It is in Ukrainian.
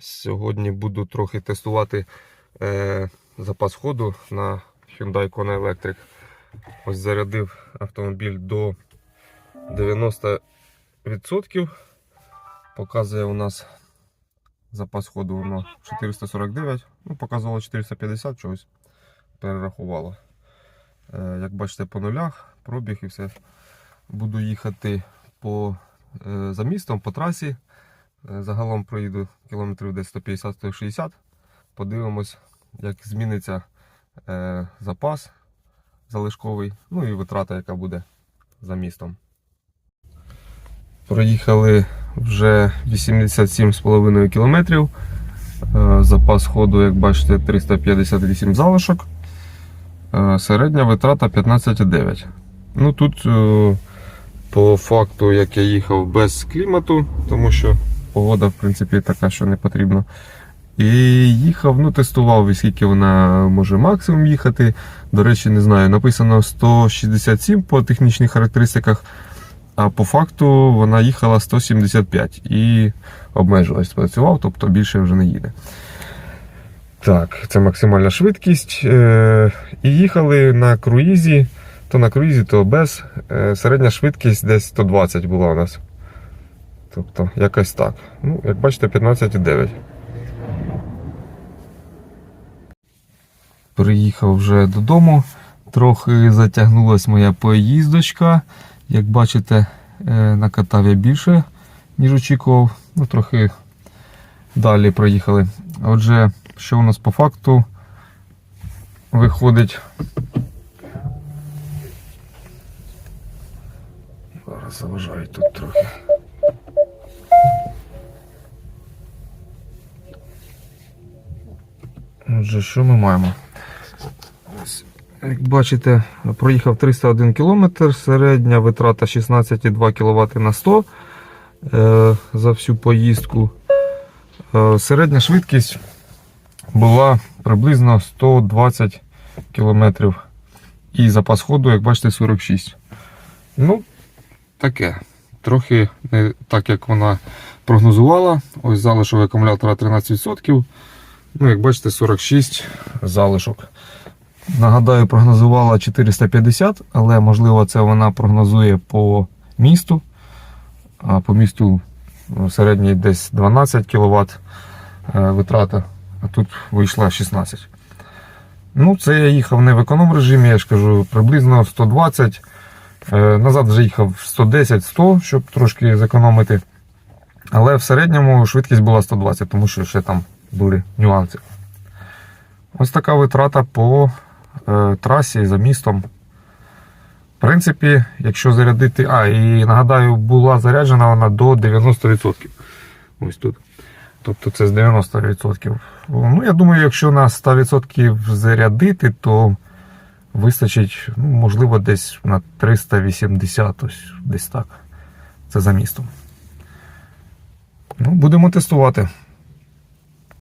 Сьогодні буду трохи тестувати е, запас ходу на Hyundai Kona Electric. Ось зарядив автомобіль до 90%. Показує у нас запас ходу воно 449. Ну, показувало 450 чогось. Перерахувало. Е, як бачите, по нулях, пробіг і все. Буду їхати по, е, за містом по трасі. Е, Загалом проїду кілометрів десь 150-160. Подивимось, як зміниться е, запас залишковий, ну і витрата, яка буде за містом. Проїхали вже 87,5 кілометрів. Е, Запас ходу, як бачите, 358 залишок. Середня витрата 15,9. Ну тут по факту, як я їхав без клімату, тому що погода, в принципі, така, що не потрібно. І їхав, ну, тестував, скільки вона може максимум їхати. До речі, не знаю, написано 167 по технічних характеристиках, а по факту вона їхала 175 і обмежилась, працював, тобто більше вже не їде. Так, це максимальна швидкість. Е, І їхали на круїзі, то на круїзі, то без. Е, Середня швидкість десь 120 була у нас. Тобто, якось так. Ну, як бачите, 15,9. Приїхав вже додому. Трохи затягнулася моя поїздочка. Як бачите, е, накатав я більше, ніж очікував. Ну, трохи далі проїхали. Отже, що у нас по факту виходить. Зараз заважаю тут трохи. Отже, що ми маємо? Як бачите, проїхав 301 км, середня витрата 16,2 кВт на 100 е, за всю поїздку. Е, середня швидкість була приблизно 120 км. І запас ходу, як бачите, 46. Ну, таке. Трохи не так, як вона прогнозувала. Ось залишок акумулятора 13%. Ну, як бачите, 46 залишок. Нагадаю, прогнозувала 450, але можливо це вона прогнозує по місту. А по місту ну, середній десь 12 кВт витрата, а тут вийшла 16. Ну, це я їхав не в економ режимі, я ж кажу, приблизно 120. Е, Назад вже їхав 110-100, щоб трошки зекономити. Але в середньому швидкість була 120, тому що ще там були нюанси. Ось така витрата по е, трасі за містом. В принципі, якщо зарядити. А, і нагадаю, була заряджена вона до 90%. Ось тут. Тобто це з 90%. Ну, я думаю, якщо на 100% зарядити, то вистачить, ну, можливо, десь на 380, ось десь так. Це за містом. Ну, будемо тестувати.